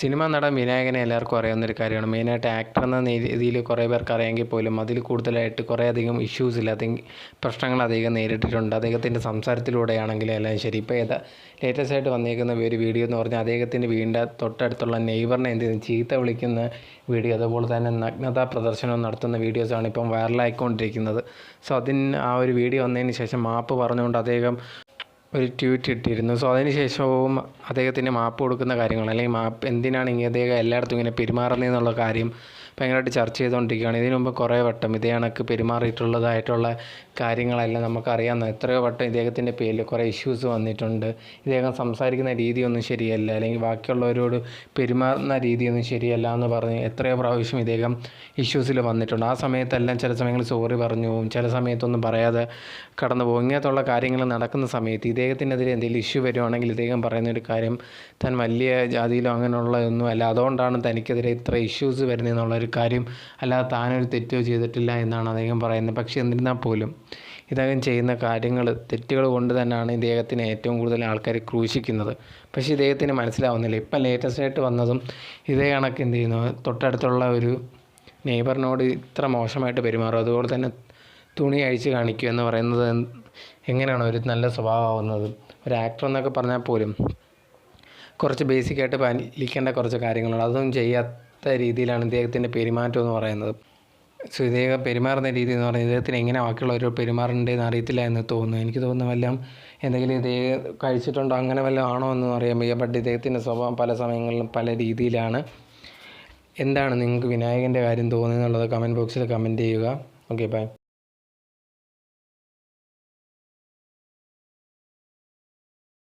Cinema നടൻ വിനായകനെ എല്ലാവർക്കും അറിയാവുന്ന ഒരു കാര്യമാണ്. മെയിനായിട്ട് ആക്ടർ എന്ന രീതിയിൽ കുറേ പേർക്ക് അറിയാമെങ്കിൽ പോലും അതിൽ കൂടുതലായിട്ട് കുറേ അധികം ഇഷ്യൂസ് ഇല്ല. അധികം പ്രശ്നങ്ങൾ അധികം നേരിട്ടിട്ടുണ്ട്. അദ്ദേഹത്തിന്റെ സംസാരത്തിലൂടെയാണെങ്കിലും എല്ലാം ശരി. ഇപ്പോൾ ഏതാ ലേറ്റസ്റ്റ് ആയിട്ട് വന്നിരിക്കുന്ന ഒരു വീഡിയോ എന്ന് പറഞ്ഞാൽ അദ്ദേഹത്തിന്റെ വീടിന്റെ തൊട്ടടുത്തുള്ള നെയ്ബറിനെ എന്ത് ചീത്ത വിളിക്കുന്ന വീഡിയോ അതുപോലെ തന്നെ നഗ്നതാ പ്രദർശനം നടത്തുന്ന വീഡിയോസാണ് ഇപ്പം വൈറലായിക്കൊണ്ടിരിക്കുന്നത് സോ അതിന് ആ ഒരു വീഡിയോ വന്നതിന് ശേഷം മാപ്പ് പറഞ്ഞുകൊണ്ട് അദ്ദേഹം ഒരു ട്വീറ്റ് ഇട്ടിരുന്നു. സോ അതിന് ശേഷവും അദ്ദേഹത്തിന് മാപ്പ് കൊടുക്കുന്ന കാര്യങ്ങൾ അല്ലെങ്കിൽ മാപ്പ് എന്തിനാണ് ഇങ്ങനെ അദ്ദേഹം എല്ലായിടത്തും ഇങ്ങനെ പെരുമാറുന്നതെന്നുള്ള കാര്യം ഭയങ്കരമായിട്ട് ചർച്ച ചെയ്തുകൊണ്ടിരിക്കുകയാണ്. ഇതിനു മുമ്പ് കുറേ വട്ടം ഇതേ കണക്ക് പെരുമാറിയിട്ടുള്ളതായിട്ടുള്ള കാര്യങ്ങളെല്ലാം നമുക്കറിയാവുന്ന എത്രയോ വട്ടം ഇദ്ദേഹത്തിന്റെ പേരിൽ കുറേ ഇഷ്യൂസ് വന്നിട്ടുണ്ട്. ഇദ്ദേഹം സംസാരിക്കുന്ന രീതിയൊന്നും ശരിയല്ല. അല്ലെങ്കിൽ ബാക്കിയുള്ളവരോട് പെരുമാറുന്ന രീതിയൊന്നും ശരിയല്ല എന്ന് പറഞ്ഞ് എത്രയോ പ്രാവശ്യം ഇദ്ദേഹം ഇഷ്യൂസിൽ വന്നിട്ടുണ്ട്. ആ സമയത്തെല്ലാം ചില സമയങ്ങളിൽ സോറി പറഞ്ഞു. പോകും ചില സമയത്തൊന്നും പറയാതെ കടന്നു പോകും. ഇങ്ങനത്തുള്ള കാര്യങ്ങൾ നടക്കുന്ന സമയത്ത് ഇദ്ദേഹത്തിനെതിരെ എന്തെങ്കിലും ഇഷ്യൂ വരുവാണെങ്കിൽ ഇദ്ദേഹം പറയുന്ന ഒരു കാര്യം താൻ വലിയ ജാതിയിലോ അങ്ങനെയുള്ളതൊന്നും അല്ല അതുകൊണ്ടാണ് തനിക്കെതിരെ ഇത്ര ഇഷ്യൂസ് വരുന്നതെന്നുള്ളൊരു കാര്യം അല്ലാതെ താനൊരു തെറ്റോ ചെയ്തിട്ടില്ല എന്നാണ് അദ്ദേഹം പറയുന്നത്. പക്ഷേ എന്നിരുന്നാൽ പോലും ഇദ്ദേഹം ചെയ്യുന്ന കാര്യങ്ങൾ തെറ്റുകൾ കൊണ്ട് തന്നെയാണ് ഇദ്ദേഹത്തിന് ഏറ്റവും കൂടുതൽ ആൾക്കാർ ക്രൂശിക്കുന്നത്. പക്ഷേ ഇദ്ദേഹത്തിന് മനസ്സിലാവുന്നില്ല. ഇപ്പം ലേറ്റസ്റ്റ് ആയിട്ട് വന്നതും ഇതേ കണക്ക് എന്ത് ചെയ്യുന്നു? തൊട്ടടുത്തുള്ള ഒരു നെയ്ബറിനോട് ഇത്ര മോശമായിട്ട് പെരുമാറും. അതുപോലെ തന്നെ തുണി അഴിച്ച് കാണിക്കുക എന്ന് പറയുന്നത് എങ്ങനെയാണ് ഒരു നല്ല സ്വഭാവമാവുന്നത്? ഒരു ആക്ടർ എന്നൊക്കെ പറഞ്ഞാൽ പോലും കുറച്ച് ബേസിക്കായിട്ട് പാലിക്കേണ്ട കുറച്ച് കാര്യങ്ങളുണ്ട്. അതൊന്നും ചെയ്യാത്ത രീതിയിലാണ് ഇദ്ദേഹത്തിന്റെ പെരുമാറ്റം എന്ന് പറയുന്നത്. സോ ഇദ്ദേഹം പെരുമാറുന്ന രീതി എന്ന് പറയുന്നത് ഇദ്ദേഹത്തിന് എങ്ങനെ ബാക്കിയുള്ളവർ പെരുമാറേണ്ടതെന്ന് അറിയത്തില്ല എന്ന് തോന്നുന്നു. എനിക്ക് തോന്നുന്നു വല്ലതും എന്തെങ്കിലും ഇദ്ദേഹം കഴിച്ചിട്ടുണ്ടോ അങ്ങനെ വല്ലതും ആണോ എന്ന് അറിയാൻ വയ്യ. ബട്ട് ഇദ്ദേഹത്തിന്റെ സ്വഭാവം പല സമയങ്ങളിലും പല രീതിയിലാണ്. എന്താണ് നിങ്ങൾക്ക് വിനായകന്റെ കാര്യം തോന്നുന്നത്? എന്നുള്ളത് കമന്റ് ബോക്സിൽ കമന്റ് ചെയ്യുക. Okay bye